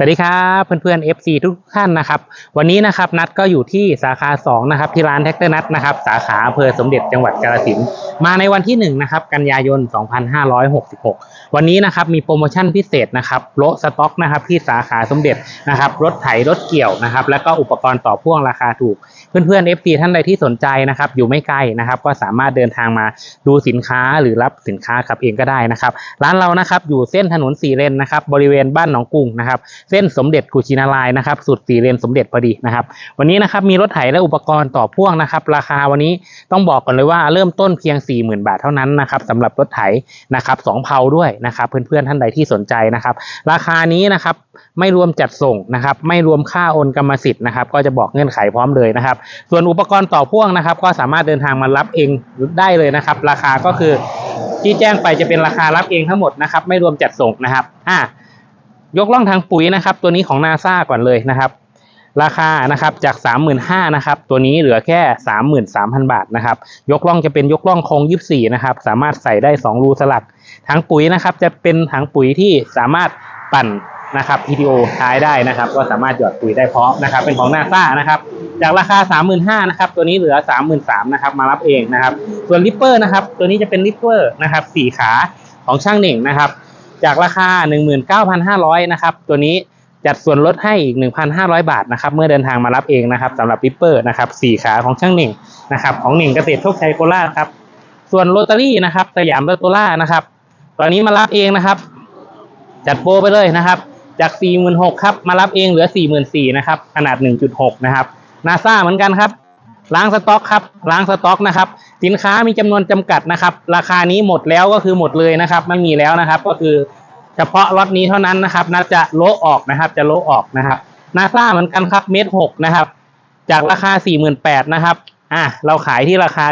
สวัสดีครับเพื่อนๆ FC ทุกท่านนะครับ วันนี้นะครับนัดก็อยู่ที่สาขา2นะครับที่ร้านแท็กเตอร์นัดนะครับสาขาอำเภอสมเด็จจังหวัดกาฬสินธุ์มาในวันที่1นะครับกันยายน 2566 วันนี้นะครับมีโปรโมชั่นพิเศษนะครับโลสต็อกนะครับที่สาขาสมเด็จนะครับรถไถรถเกี่ยวนะครับแล้วก็อุปกรณ์ต่อพ่วงราคาถูก เพื่อนๆ FC ท่านใดที่สนใจนะครับอยู่ไม่ไกลนะครับก็สามารถเดินทางมาดูสินค้าหรือรับสินค้าขับเองก็ได้นะครับ ร้านเรานะครับอยู่เส้นถนนสี่เลนนะครับบริเวณบ้านหนองกุ้งนะครับเส้นสมเด็จกุชินารายนะครับสุดสี่เลนสมเด็จพอดีนะครับวันนี้นะครับมีรถไถและอุปกรณ์ต่อพ่วงนะครับราคาวันนี้ต้องบอกก่อนเลยว่าเริ่มต้นเพียง 40,000 บาทเท่านั้นนะครับสำหรับรถไถนะครับสองเพาด้วยนะครับเพื่อนๆท่านใดที่สนใจนะครับ ราคานี้นะครับ ไม่รวมจัดส่งนะครับ ไม่รวมค่าโอนกรรมสิทธิ์นะครับ ก็จะบอกเงื่อนไขพร้อมเลยนะครับ ส่วนอุปกรณ์ต่อพ่วงนะครับ ก็สามารถเดินทางมารับเองได้เลยนะครับ ราคาก็คือที่แจ้งไปจะเป็นราคารับเองทั้งหมดนะครับ ไม่รวมจัดส่งนะครับอะยกล่องทางปุ๋ยนะครับ ตัวนี้ของนาซาก่อนเลยนะครับ ราคานะครับจาก 35,000นะครับตัวนี้เหลือแค่ 33,000 บาทนะครับ ยกล่องจะเป็นยกล่องโครง24นะครับสามารถใส่ได้ 2 รูสลักถังปุ๋ยนะครับ จะเป็นถังปุ๋ยที่สามารถปั่น นะครับ ETO ท้ได้นะครับ ก็สามารถหยอดปุ๋ยได้เพราะนะครับ เป็นของนาซานะครับ จากราคา 35,000นะครับ ตัวนี้เหลือ 33,000นะครับ มารับเองนะครับ ส่วนลิปเปอร์นะครับ ตัวนี้จะเป็นลิปเปอร์นะครับสี่ขาของช่างเหน่งนะครับ จากราคา 19,500นะครับ ตัวนี้จัดส่วนลดให้อีก 1,500 บาทนะครับ เมื่อเดินทางมารับเองนะครับสำหรับลิปเปอร์นะครับสี่ขาของช่างเหน่งนะครับ ของเหน่งเกษตรโชคชัยโคราชครับ ส่วนโรตารี่นะครับ สยามโรตาร่านะครับ ตอนนี้มารับเองนะครับ จัดโปรไปเลยนะครับ จาก 46,000ครับ มารับเองเหลือ 44,000นะครับ ขนาด 1.6 นะครับนาซาเหมือนกันครับ ล้างสต็อกครับ ล้างสต็อกนะครับ สินค้ามีจำนวนจำกัดนะครับ ราคานี้หมดแล้วก็คือหมดเลยนะครับ ไม่มีแล้วนะครับ ก็คือเฉพาะล็อตนี้เท่านั้นนะครับ น่าจะโลออกนะครับ จะโลออกนะครับนาซาเหมือนกันครับ เมตรหกนะครับ จากราคา 48,000นะครับ อะ เราขายที่ราคา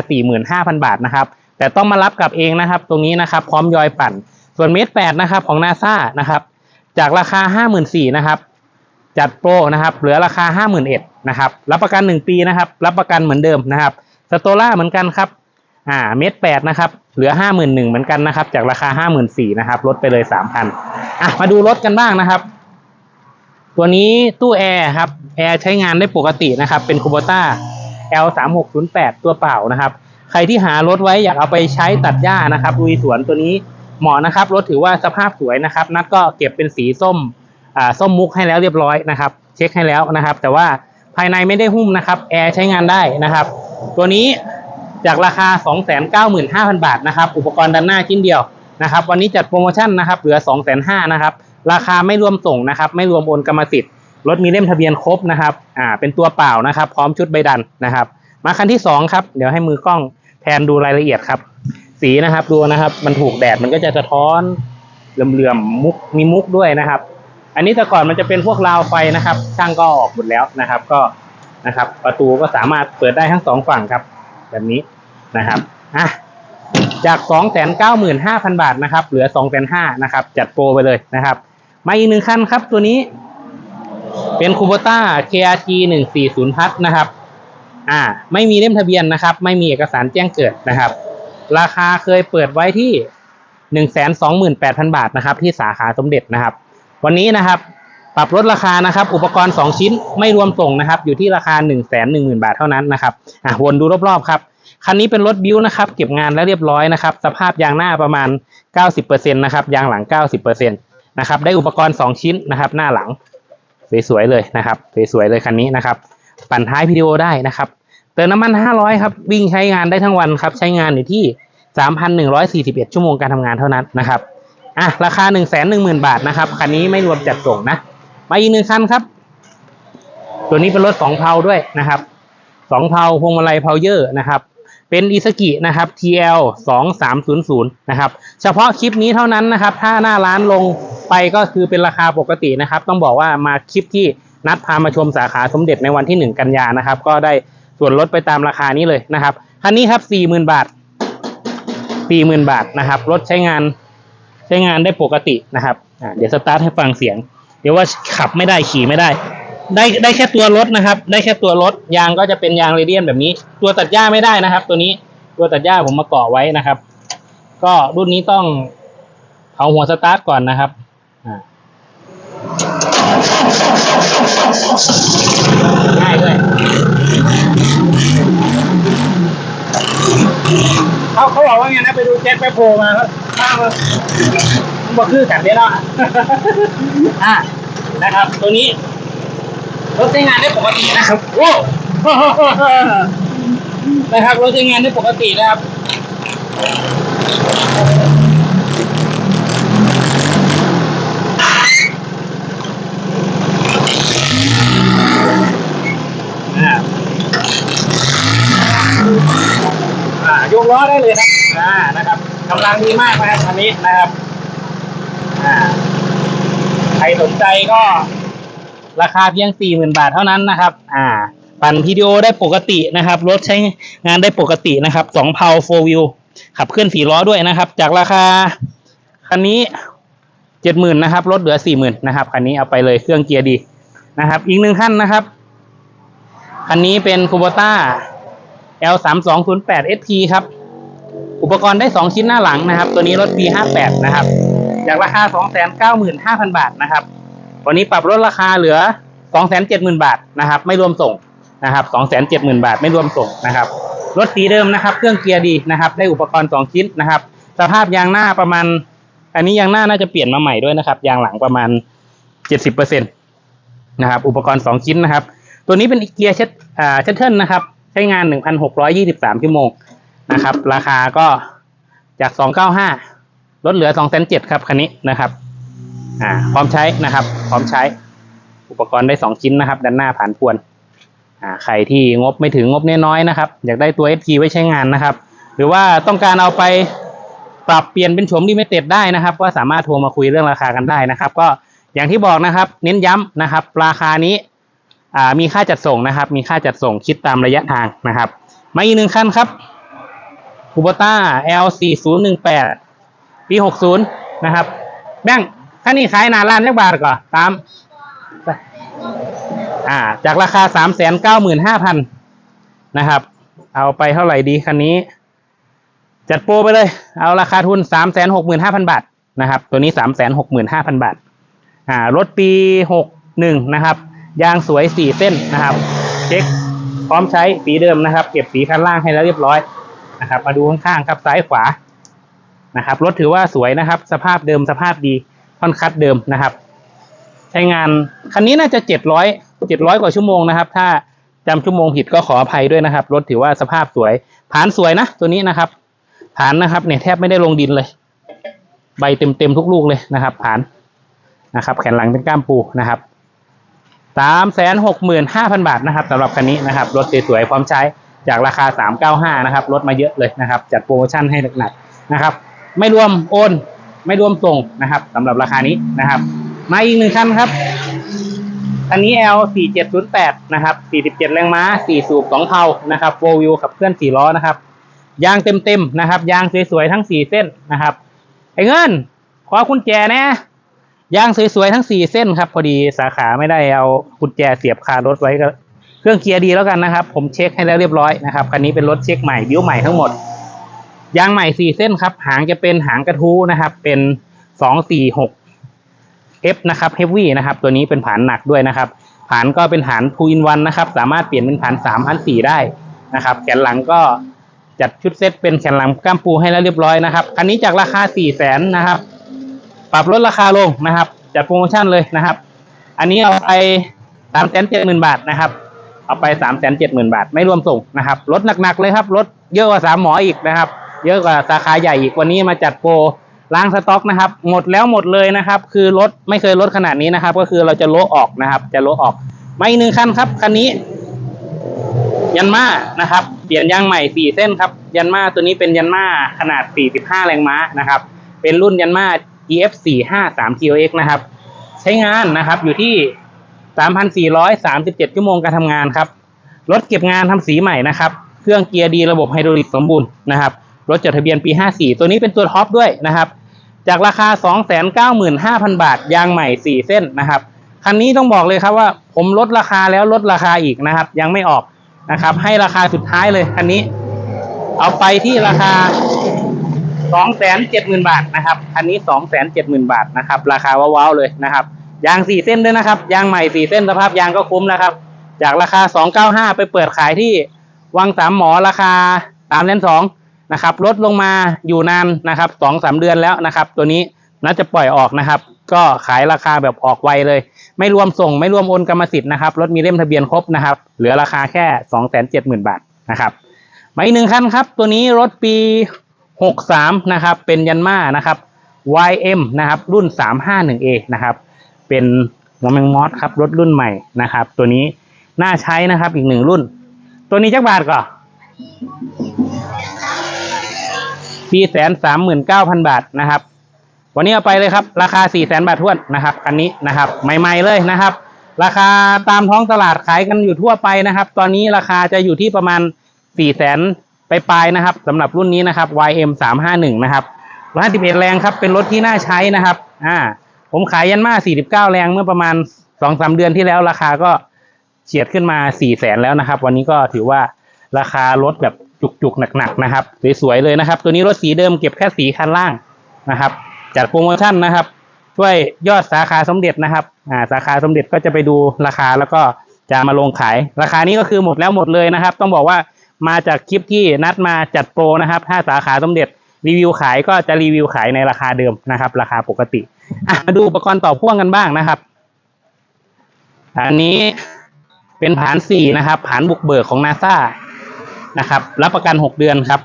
45,000 บาทนะครับ แต่ต้องมารับกลับเองนะครับ ตรงนี้นะครับ พร้อมยอยปั่น ส่วนเมตรแปดนะครับ ของนาซานะครับ จากราคา 54,000นะครับจัดโปรนะครับเหลือราคา 51,000นะครับรับประกัน 1 ปีนะครับ รับประกันเหมือนเดิมนะครับสโตล่าเหมือนกันครับอ่าเมตรแปดนะครับเหลือ 51,000เหมือนกันนะครับจากราคา 54,000นะครับลดไปเลย 3,000อะมาดูรถกันบ้างนะครับ ตัวนี้ตู้แอร์ครับแอร์ใช้งานได้ปกตินะครับเป็นคูโบต้า L 3 6 0 8 ตัวเปล่านะครับ ใครที่หารถไว้อยากเอาไปใช้ตัดหญ้านะครับลุยสวนตัวนี้ เหมาะนะครับรถถือว่าสภาพสวยนะครับ นัดก็เก็บเป็นสีส้มอ่าส้มมุกให้แล้วเรียบร้อยนะครับ เช็คให้แล้วนะครับ แต่ว่าภายในไม่ได้หุ้มนะครับแอร์ใช้งานได้นะครับ ตัวนี้จากราคา 295,000 บาทนะครับ อุปกรณ์ด้านหน้าชิ้นเดียวนะครับ วันนี้จัดโปรโมชั่นนะครับ เหลือ 250,000นะครับ ราคาไม่รวมส่งนะครับ ไม่รวมโอนกรรมสิทธิ์ รถมีเล่มทะเบียนครบนะครับ อ่า เป็นตัวเปล่านะครับ พร้อมชุดใบดันนะครับ มาคันที่สองครับ เดี๋ยวให้มือกล้องแทนดูรายละเอียดครับ สีนะครับดูนะครับ มันถูกแดดมันก็จะสะท้อนเหลื่อมๆมุกมีมุกด้วยนะครับ อันนี้แต่ก่อนมันจะเป็นพวกราวไฟนะครับ ช่างก็ออกหมดแล้วนะครับ ก็นะครับ ประตูก็สามารถเปิดได้ทั้งสองฝั่งครับ แบบนี้นะครับอะจากสองแสนเก้าหมื่นห้าพันบาทนะครับ เหลือสองแสนห้านะครับ จัดโปรไปเลยนะครับ มาอีกหนึ่งคันครับ ตัวนี้เป็นคูโบต้า KRT หนึ่งสี่ศูนย์พัทนะครับ อ่า ไม่มีเล่มทะเบียนนะครับ ไม่มีเอกสารแจ้งเกิดนะครับ ราคาเคยเปิดไว้ที่หนึ่งแสนสองหมื่นแปดพันบาทนะครับ ที่สาขาสมเด็จนะครับ วันนี้นะครับ ปรับลดราคานะครับ อุปกรณ์2ชิ้นไม่รวมส่งนะครับ อยู่ที่ราคา1 1 0 0 0 0บาทเท่านั้นนะครับอะวนดูรอบๆครับคันนี้เป็นรถบิวนะครับ เก็บงานแล้วเรียบร้อยนะครับ สภาพยางหน้าประมาณ 90%นะครับ ยางหลัง 90%นะครับ ได้อุปกรณ์ 2 ชิ้นนะครับ หน้าหลัง สวยๆเลยนะครับ สวยๆเลยคันนี้นะครับ ปั่นท้ายพีดีโอได้นะครับ เติมน้ำมัน 500 ครับ วิ่งใช้งานได้ทั้งวันครับ ใช้งานอยู่ที่ 3,141 ชั่วโมงการทำงานเท่านั้นนะครับ อะ ราคา 1 1 0 0 0 0 บาทนะครับ คันนี้ไม่รวมจัดส่งนะ มาอีกหนึ่งคันครับ ตัวนี้เป็นรถสองเพาด้วยนะครับสองเพาพวงมาลัยเพาเยอร์นะครับ เป็นอิสกินะครับ TL 2300นะครับ เฉพาะคลิปนี้เท่านั้นนะครับ ถ้าหน้าร้านลงไปก็คือเป็นราคาปกตินะครับ ต้องบอกว่ามาคลิปที่นัดพามาชมสาขาสมเด็จในวันที่หนึ่งกันยานะครับ ก็ได้ ส่วนลดไปตามราคานี้เลยนะครับคันนี้ครับสี่หมื่นบาทสี่หมื่นบาทนะครับรถใช้งานใช้งานได้ปกตินะครับเดี๋ยวสตาร์ทให้ฟังเสียง เดี๋ยวว่าขับไม่ได้ขี่ไม่ได้ ได้ได้แค่ตัวรถนะครับ ได้แค่ตัวรถยางก็จะเป็นยางเรเดียนแบบนี้ ตัวตัดหญ้าไม่ได้นะครับ ตัวนี้ตัวตัดหญ้าผมมาเกาะไว้นะครับ ก็รุ่นนี้ต้องเอาหัวสตาร์ทก่อนนะครับ ง่ายด้วย เขาเขาบอกว่าไงนะไปดูแจ็คไปโผล่มาครับข้างมันบ่คือกันได้แล้วอะนะครับ ตัวนี้รถใช้งานได้ปกตินะครับโอ้นะครับรถใช้งานได้ปกตินะครับ อ่ายกล้อได้เลยครับ อ่า นะครับกำลังดีมากนะครับอันนี้นะครับ อ่า ใครสนใจก็ ราคาเพียงสี่หมื่นบาทเท่านั้นนะครับ อ่า ปั่นพีดีโอได้ปกตินะครับ รถใช้งานได้ปกตินะครับสองเพาโฟวิวขับเคลื่อนสี่ล้อด้วยนะครับ จากราคาคันนี้เจ็ดหมื่นนะครับรถเหลือสี่หมื่นนะครับคันนี้เอาไปเลยเครื่องเกียร์ดีนะครับ อีกหนึ่งขั้นนะครับ คันนี้เป็นคูโบต้า L 3 2 0 8 SP ครับ อุปกรณ์ได้ 2 ชิ้นหน้าหลังนะครับ ตัวนี้รถปี58นะครับ จากราคา 295,000 บาทนะครับ วันนี้ปรับลดราคาเหลือ 270,000 บาทนะครับ ไม่รวมส่งนะครับ 270,000 บาทไม่รวมส่งนะครับ รถสีเดิมนะครับ เครื่องเกียร์ดีนะครับ ได้อุปกรณ์ 2 ชิ้นนะครับ สภาพยางหน้าประมาณ อันนี้ยางหน้าน่าจะเปลี่ยนมาใหม่ด้วยนะครับ ยางหลังประมาณ 70%นะครับ อุปกรณ์ 2 ชิ้นนะครับ ตัวนี้เป็นเกียร์เชดเชดเทิลนะครับ ช้งาน 1,623 ชั่วโมงนะครับ ราคาก็จาก 295 ลดเหลือ2,700ครับคันนี้นะครับอ่าพร้อมใช้นะครับ พร้อมใช้ อุปกรณ์ได้ 2 ชิ้นนะครับ ด้านหน้าผ่านพวนอ่าใครที่งบไม่ถึงงบน้อยๆนะครับ อยากได้ตัว SG ไว้ใช้งานนะครับ หรือว่าต้องการเอาไปปรับเปลี่ยนเป็นโฉมลิมิเต็ดได้นะครับ ก็สามารถโทรมาคุยเรื่องราคากันได้นะครับ ก็อย่างที่บอกนะครับ เน้นย้ำนะครับ ราคานี้ มีค่าจัดส่งนะครับ มีค่าจัดส่งคิดตามระยะทางนะครับ มาอีกหนึ่งคันครับคูโบต้า L 4 0 1 8 ปี60 นะครับ แบงค์คันนี้ขายนาร้านเล็กบาทก่อนตามอ่าจากราคา 395,000นะครับ เอาไปเท่าไหร่ดีคันนี้ จัดโปรไปเลย เอาราคาทุน 365,000 บาทนะครับ ตัวนี้ 365,000 บาทอ่ารถปี 61 นะครับ ยางสวย 4 เส้นนะครับ เช็คพร้อมใช้สีเดิมนะครับ เก็บสีคันล่างให้แล้วเรียบร้อยนะครับ มาดูข้างๆครับซ้ายขวานะครับรถถือว่าสวยนะครับ สภาพเดิมสภาพดีค่อนคัดเดิมนะครับ ใช้งานคันนี้น่าจะ 700 700 กว่าชั่วโมงนะครับ ถ้าจำชั่วโมงผิดก็ขออภัยด้วยนะครับ รถถือว่าสภาพสวยผานสวยนะ ตัวนี้นะครับผานนะครับเนี่ยแทบไม่ได้ลงดินเลย ใบเต็มๆทุกลูกเลยนะครับผานนะครับ แขนหลังเป็นก้ามปูนะครับ สามแสนหกหมื่นห้าพันบาทนะครับสำหรับคันนี้นะครับรถสวยๆพร้อมใช้จากราคาสามเก้าห้านะครับลดมาเยอะเลยนะครับ จัดโปรโมชั่นให้หนักๆนะครับ ไม่รวมโอน ไม่รวมส่งนะครับสำหรับราคานี้นะครับ มาอีกหนึ่งคันครับคันนี้ L 4 7 0 8นะครับ47 แรงม้า 4 สูบ2เทานะครับโฟวิวขับเคลื่อน 4 ล้อนะครับ ยางเต็มๆนะครับ ยางสวยๆ ทั้ง 4 เส้นนะครับ ไอ้เงิน ขอคุณแจนะ ยางสวยๆทั้ง4เส้นครับ พอดีสาขาไม่ได้เอากุญแจเสียบคารถไว้ก็เครื่องเกียร์ดีแล้วกันนะครับ ผมเช็คให้แล้วเรียบร้อยนะครับคันนี้เป็นรถเช็คใหม่บิ้วใหม่ทั้งหมดยางใหม่4เส้นครับ หางจะเป็นหางกระทู้นะครับ เป็น2 4 6 F นะครับ Heavy นะครับ ตัวนี้เป็นผานหนักด้วยนะครับ ผานก็เป็นผาน2 in 1นะครับ สามารถเปลี่ยนเป็นผาน3ผาน4ได้นะครับ แขนหลังก็จัดชุดเซตเป็นแขนหลังก้ามปูให้แล้วเรียบร้อยนะครับคันนี้จากราคา4 0 0แสนนะครับ ปรับลดราคาลงนะครับ จัดโปรโมชั่นเลยนะครับ อันนี้เอาไป3 7 0 0 0 0บาทนะครับ เอาไป3 7 0 0 0 0บาท ไม่รวมส่งนะครับรถหนักๆเลยครับรถเยอะกว่าสามหมออีกนะครับ เยอะกว่าสาขาใหญ่อีกวันนี้มาจัดโปรล้างสต็อกนะครับ หมดแล้วหมดเลยนะครับ คือรถไม่เคยลดขนาดนี้นะครับ ก็คือเราจะโลออกนะครับ จะโลออกมาอีกหนึ่งคันครับคันนี้ ยันมานะครับ เปลี่ยนยางใหม่สี่เส้นครับ ยันมาตัวนี้เป็นยันมาขนาด 45 แรงม้านะครับ เป็นรุ่นยันมา EF 453 TOX นะครับ ใช้งานนะครับอยู่ที่ 3,437 ชั่วโมงการทำงานครับรถเก็บงานทำสีใหม่นะครับ เครื่องเกียร์ดีระบบไฮดรอลิกสมบูรณ์นะครับรถจดทะเบียนปี 54 ตัวนี้เป็นตัวท็อปด้วยนะครับจากราคา 295,000 บาท ยางใหม่ 4 เส้นนะครับ คันนี้ต้องบอกเลยครับว่าผมลดราคาแล้วลดราคาอีกนะครับ ยังไม่ออกนะครับ ให้ราคาสุดท้ายเลยคันนี้ เอาไปที่ราคา 270,000บาทนะครับคันนี้270,000บาทนะครับ ราคาว้าวๆเลยนะครับ ยาง4เส้นด้วยนะครับ ยางใหม่4เส้นสภาพยางก็คุ้มนะครับ จากราคา295ไปเปิดขายที่วังสามหมอราคา3แสนสองนะครับลดลงมาอยู่นานนะครับสองสามเดือนแล้วนะครับ ตัวนี้น่าจะปล่อยออกนะครับ ก็ขายราคาแบบออกไวเลย ไม่รวมส่งไม่รวมโอนกรรมสิทธิ์นะครับรถมีเล่มทะเบียนครบนะครับ เหลือราคาแค่สองแสนเจ็ดหมื่นบาทนะครับมาอีกหนึ่งคันครับ ตัวนี้รถปี หกสามนะครับเป็นยันมานะครับ YM นะครับรุ่น 351A นะครับเป็นหัวแมงมอสครับรถรุ่นใหม่นะครับ ตัวนี้น่าใช้นะครับอีกหนึ่งรุ่น ตัวนี้จักบาทก่อสี่แสนสามหมื่นเก้าพันบาทนะครับ วันนี้เอาไปเลยครับ ราคาสี่แสนบาททวนนะครับคันนี้นะครับใหม่ ๆเลยนะครับ ราคาตามท้องตลาดขายกันอยู่ทั่วไปนะครับ ตอนนี้ราคาจะอยู่ที่ประมาณสี่แสน ปปลายๆนะครับสำหรับรุ่นนี้นะครับ YM สามห้าหนึ่งนะครับร้อยสิบเอ็ดแรงครับ เป็นรถที่น่าใช้นะครับ อ่า ผมขายยันมาสี่สิบเก้าแรงเมื่อประมาณสองสามเดือนที่แล้วราคาก็เฉียดขึ้นมาสี่แสนแล้วนะครับ วันนี้ก็ถือว่าราคารถแบบจุกๆ หนักๆ นะครับ สวยๆ เลยนะครับ ตัวนี้รถสีเดิมเก็บแค่สีคันล่างนะครับ จัดโปรโมชั่นนะครับ ช่วยยอดสาขาสมเด็จนะครับ อ่า สาขาสมเด็จก็จะไปดูราคาแล้วก็จะมาลงขาย ราคานี้ก็คือหมดแล้วหมดเลยนะครับ ต้องบอกว่า มาจากคลิปที่นัดมาจัดโปรนะครับถ้าสาขาสมเด็จรีวิวขายก็จะรีวิวขายในราคาเดิมนะครับ ราคาปกติมาดูอุปกรณ์ต่อพ่วงกันบ้างนะครับ อันนี้เป็นผานสี่นะครับผานบุกเบิกของนาซานะครับ รับประกันหกเดือนครับ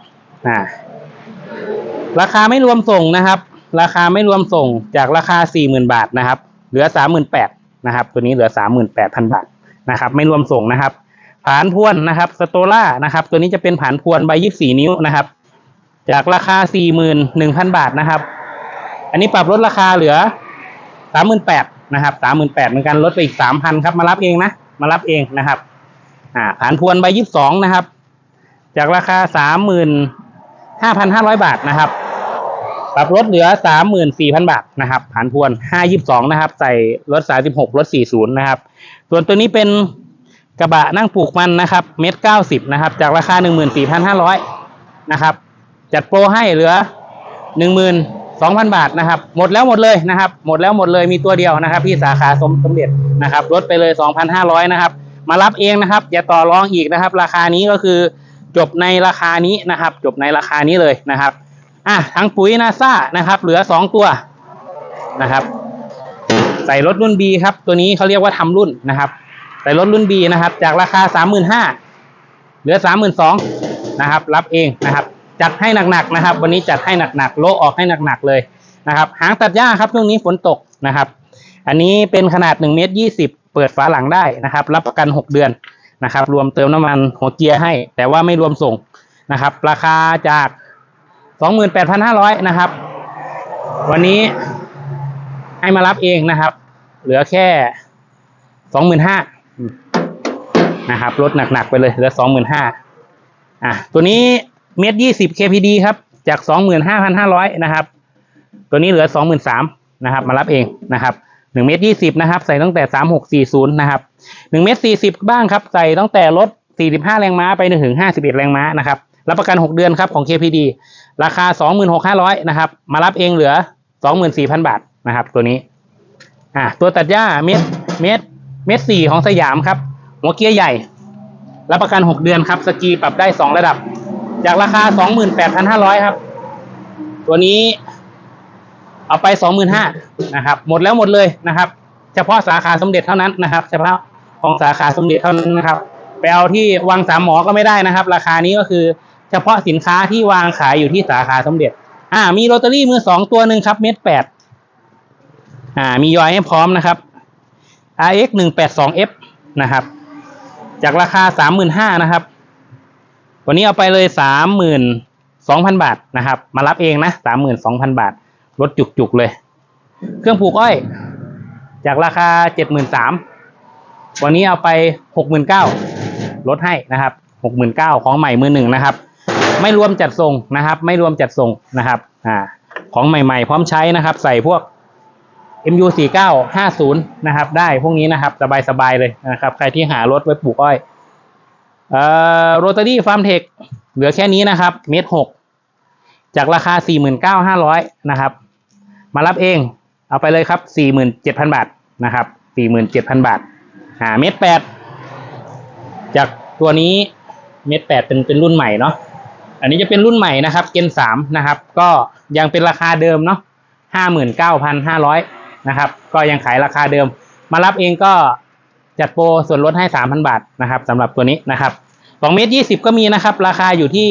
ราคาไม่รวมส่งนะครับ ราคาไม่รวมส่งจากราคาสี่หมื่นบาทนะครับ เหลือสามหมื่นแปดนะครับ ตัวนี้เหลือสามหมื่นแปดพันบาทนะครับ ไม่รวมส่งนะครับ ผานพวนนะครับสโตล่านะครับ ตัวนี้จะเป็นผานพวนใบยี่สี่นิ้วนะครับ จากราคาสี่หมื่นหนึ่งพันบาทนะครับ อันนี้ปรับลดราคาเหลือสามหมื่นแปดนะครับสามหมื่นแปดเหมือนกันลดไปอีกสามพันครับ มารับเองนะ มารับเองนะครับ อ่าผานพวนใบยี่สิบสองนะครับ จากราคาสามหมื่นห้าพันห้าร้อยบาทนะครับ ปรับลดเหลือสามหมื่นสี่พันบาทนะครับผานพวนห้ายี่สองนะครับ ใส่รถสายสิบหกรถสี่ศูนย์นะครับ ส่วนตัวนี้เป็น กระบะนั่งปลูกมันนะครับเมตรเก้าสิบนะครับ จากราคาหนึ่งหมื่นสี่พันห้าร้อยนะครับ จัดโปรให้เหลือหนึ่งหมื่นสองพันบาทนะครับ หมดแล้วหมดเลยนะครับ หมดแล้วหมดเลยมีตัวเดียวนะครับ ที่สาขาสมสมเด็จนะครับลดไปเลยสองพันห้าร้อยนะครับ มารับเองนะครับอย่าต่อรองอีกนะครับ ราคานี้ก็คือจบในราคานี้นะครับ จบในราคานี้เลยนะครับอะทั้งปุ๋ยนาซานะครับ เหลือสองตัวนะครับ ใส่รถรุ่น B ครับ ตัวนี้เขาเรียกว่าทำรุ่นนะครับ ใส่รถรุ่น B นะครับ จากราคาสามหมื่นห้าเหลือสามหมื่นสองนะครับ รับเองนะครับ จัดให้หนักๆนะครับ วันนี้จัดให้หนักๆโลออกให้หนักๆเลยนะครับ หางตัดหญ้าครับช่วงนี้ฝนตกนะครับ อันนี้เป็นขนาดหนึ่งเมตรยี่สิบเปิดฝาหลังได้นะครับ รับประกันหกเดือนนะครับ รวมเติมน้ำมันหัวเกียร์ให้ แต่ว่าไม่รวมส่งนะครับ ราคาจากสองหมื่นแปดพันห้าร้อยนะครับ วันนี้ให้มารับเองนะครับ เหลือแค่สองหมื่นห้า นะครับลดหนักๆไปเลยเหลือสองหมื่นห้าอะตัวนี้เมตรยี่สิบ KPD ครับ จากสองหมื่นห้าพันห้าร้อยนะครับ ตัวนี้เหลือสองหมื่นสามนะครับ มารับเองนะครับหนึ่งเมตรยี่สิบนะครับ ใส่ตั้งแต่สามหกสี่ศูนย์นะครับหนึ่งเมตรสี่สิบบ้างครับ ใส่ตั้งแต่ลดสี่สิบห้าแรงม้าไปหนึ่งถึงห้าสิบเอ็ดแรงม้านะครับรับประกันหกเดือนครับของ KPD ราคาสองหมื่นหกห้าร้อยนะครับ มารับเองเหลือสองหมื่นสี่พันบาทนะครับ ตัวนี้ อะตัวตัดหญ้าเมตรเมตรเมตรสี่ของสยามครับ หัวเกียร์ใหญ่ รับประกันหกเดือนครับ สกีปรับได้สองระดับ จากราคาสองหมื่นแปดพันห้าร้อยครับ ตัวนี้เอาไปสองหมื่นห้านะครับ หมดแล้วหมดเลยนะครับ เฉพาะสาขาสมเด็จเท่านั้นนะครับ เฉพาะของสาขาสมเด็จเท่านั้นนะครับ ไปเอาที่วังสามหมอก็ไม่ได้นะครับ ราคานี้ก็คือเฉพาะสินค้าที่วางขายอยู่ที่สาขาสมเด็จ อ่า มีโรตารี่มือสองตัวหนึ่งครับ เมตรแปดอ่า มียอยให้พร้อมนะครับ RX หนึ่งแปดสอง F นะครับ จากราคาสามหมื่นห้านะครับ วันนี้เอาไปเลยสามหมื่นสองพันบาทนะครับ มารับเองนะสามหมื่นสองพันบาทลดจุกๆเลย เครื่องผูกอ้อย จากราคาเจ็ดหมื่นสามวันนี้เอาไปหกหมื่นเก้าลดให้นะครับหกหมื่นเก้าของใหม่มือหนึ่งนะครับ ไม่รวมจัดส่งนะครับ ไม่รวมจัดส่งนะครับ อ่า ของใหม่ ๆ พร้อมใช้นะครับ ใส่พวก MU 4 9 50นะครับ ได้พวกนี้นะครับสบายๆเลยนะครับ ใครที่หารถไว้ปลูกอ้อยเอ่อโรตารี่ฟาร์มเทคเหลือแค่นี้นะครับ เมตรหกจากราคา 49,500 นะครับ มารับเอง เอาไปเลยครับ 47,000 บาทนะครับ 47,000 บาทอ่าเมตรแปดจากตัวนี้เมตรแปดเป็นเป็นรุ่นใหม่เนาะอันนี้จะเป็นรุ่นใหม่นะครับ เกนสามนะครับ ก็ยังเป็นราคาเดิมเนาะห้าหมื่นเก้าพันห้าร้อย นะครับ ก็ยังขายราคาเดิม มารับเองก็จัดโปรส่วนลดให้สามพันบาทนะครับสำหรับตัวนี้นะครับสองเมตรยี่สิบก็มีนะครับ ราคาอยู่ที่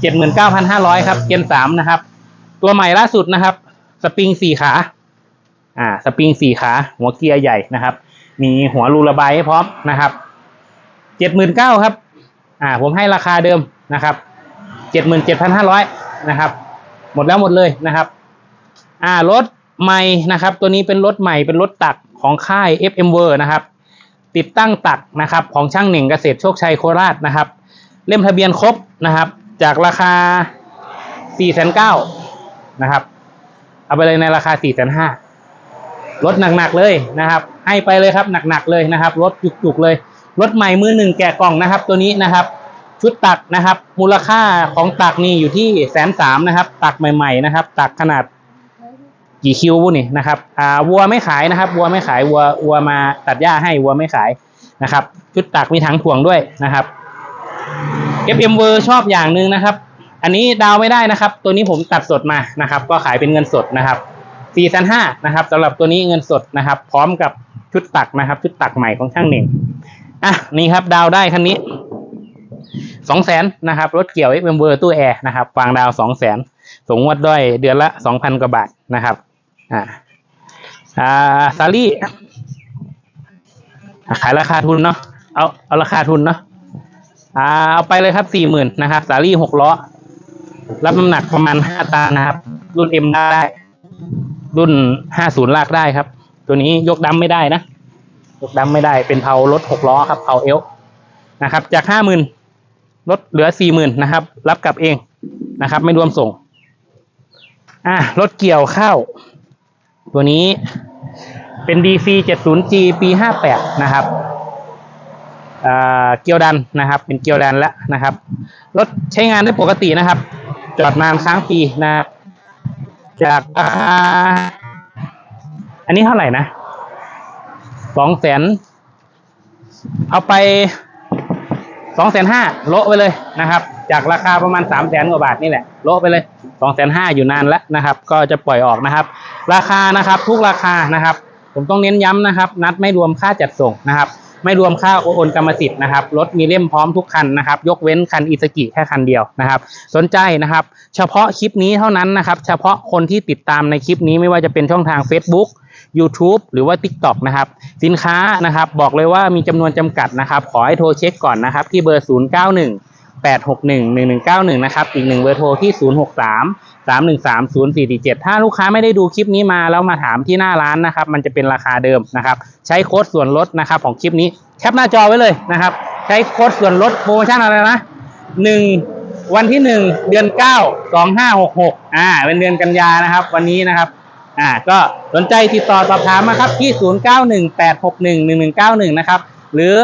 เจ็ดหมื่นเก้าพันห้าร้อยครับ เกนสามนะครับ ตัวใหม่ล่าสุดนะครับ สปริงสี่ขา อ่า สปริงสี่ขา หัวเกียร์ใหญ่นะครับ มีหัวรูระบายให้พร้อมนะครับเจ็ดหมื่นเก้าครับ อ่า ผมให้ราคาเดิมนะครับเจ็ดหมื่นเจ็ดพันห้าร้อยนะครับ หมดแล้วหมดเลยนะครับ อ่ารถ ใหม่นะครับ ตัวนี้เป็นรถใหม่เป็นรถตักของค่าย FM w o r นะครับ ติดตั้งตักนะครับของช่างเหน่งเกษตรโชคชัยโคราชนะครับ เล่มทะเบียนครบนะครับ จากราคา4ี่แสนเก้านะครับ เอาไปเลยในราคา4ี่แสนห้ารถหนักๆเลยนะครับ ให้ไปเลยครับหนักๆเลยนะครับ รถจุกๆเลย รถใหม่มือหนึ่งแกะกล่องนะครับ ตัวนี้นะครับชุดตักนะครับ มูลค่าของตักนี่อยู่ที่แสนสามนะครับ ตักใหม่ ๆ นะครับ ตักขนาด กี่คิววุ้นี่นะครับอ่าวัวไม่ขายนะครับ วัวไม่ขายวัววัวมาตัดหญ้าให้วัวไม่ขายนะครับชุดตักมีถังถ่วงด้วยนะครับ FM w o r ชอบอย่างหนึ่งนะครับ อันนี้ดาวไม่ได้นะครับ ตัวนี้ผมตัดสดมานะครับ ก็ขายเป็นเงินสดนะครับ4 5 0 0นะครับสำหรับตัวนี้เงินสดนะครับ พร้อมกับชุดตักนะครับ ชุดตักใหม่ของช่างหนึ่งอะนี่ครับดาวได้คันนี้สองแสนนะครับรถเกี่ยว FM w o r ตู้แอร์นะครับวางดาวสองแสนส่งงวดด้วยเดือนละสองพันกว่าบาทนะครับ อ่าอ่าซารี่ขายราคาทุนเนาะเอาเอาราคาทุนเนาะอ่าเอาไปเลยครับสี่หมื่นนะครับสาลี่หกล้อรับน้ำหนักประมาณห้าตันนะครับ รุ่นเอ็มได้ รุ่นห้าศูนย์ลากได้ครับ ตัวนี้ยกดัมไม่ได้นะ ยกดัมไม่ได้เป็นเพารถหกล้อครับเพาเอลนะครับ จากห้าหมื่นลดเหลือสี่หมื่นนะครับ รับกลับเองนะครับ ไม่รวมส่ง อะรถเกี่ยวข้าว ตัวนี้เป็น DC 70G ปี 58 นะครับเกียวดันนะครับ เป็นเกียวดันแล้วนะครับรถใช้งานได้ปกตินะครับ จอดนานค้างปีนะครับจากราคาอันนี้เท่าไหร่นะสองแสนเอาไปสองแสนห้าโละไปเลยนะครับ จากราคาประมาณสามแสนกว่าบาทนี่แหละโละไปเลย สองแสนห้าอยู่นานแล้วนะครับ ก็จะปล่อยออกนะครับ ราคานะครับทุกราคานะครับ ผมต้องเน้นย้ำนะครับ นัดไม่รวมค่าจัดส่งนะครับ ไม่รวมค่าโอนกรรมสิทธิ์นะครับรถมีเล่มพร้อมทุกคันนะครับ ยกเว้นคันอิสกิแค่คันเดียวนะครับ สนใจนะครับ เฉพาะคลิปนี้เท่านั้นนะครับ เฉพาะคนที่ติดตามในคลิปนี้ไม่ว่าจะเป็นช่องทาง Facebook YouTube หรือว่า TikTok นะครับ สินค้านะครับ บอกเลยว่ามีจำนวนจำกัดนะครับ ขอให้โทรเช็คก่อนนะครับ ที่เบอร์ 091 861 1191 นะครับ อีกหนึ่งเบอร์โทรที่ 063 313 0447 ถ้าลูกค้าไม่ได้ดูคลิปนี้มาแล้วมาถามที่หน้าร้านนะครับ มันจะเป็นราคาเดิมนะครับ ใช้โค้ดส่วนลดนะครับของคลิปนี้แคปหน้าจอไว้เลยนะครับ ใช้โค้ดส่วนลดโปรโมชั่นอะไรนะหนึ่งวันที่หนึ่งเดือนเก้าสองห้าหกหกอ่า เป็นเดือนกันยานะครับ วันนี้นะครับอ่าก็สนใจติดต่อสอบถามมาครับที่ 0918611191 นะครับ หรือ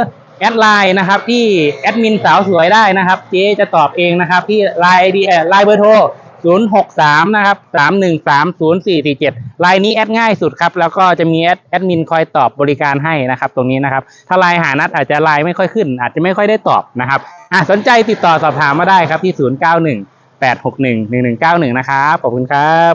แอดไลน์นะครับที่แอดมินสาวสวยได้นะครับ เจ๊จะตอบเองนะครับ ที่ไลน์ไอดีไลน์เบอร์โทร063นะครับ3130447ไลน์นี้แอดง่ายสุดครับ แล้วก็จะมีแอดแอดมินคอยตอบบริการให้นะครับ ตรงนี้นะครับ ถ้าไลน์หานัดอาจจะไลน์ไม่ค่อยขึ้น อาจจะไม่ค่อยได้ตอบนะครับอะสนใจติดต่อสอบถามมาได้ครับที่ 091 861 1191 นะครับ ขอบคุณครับ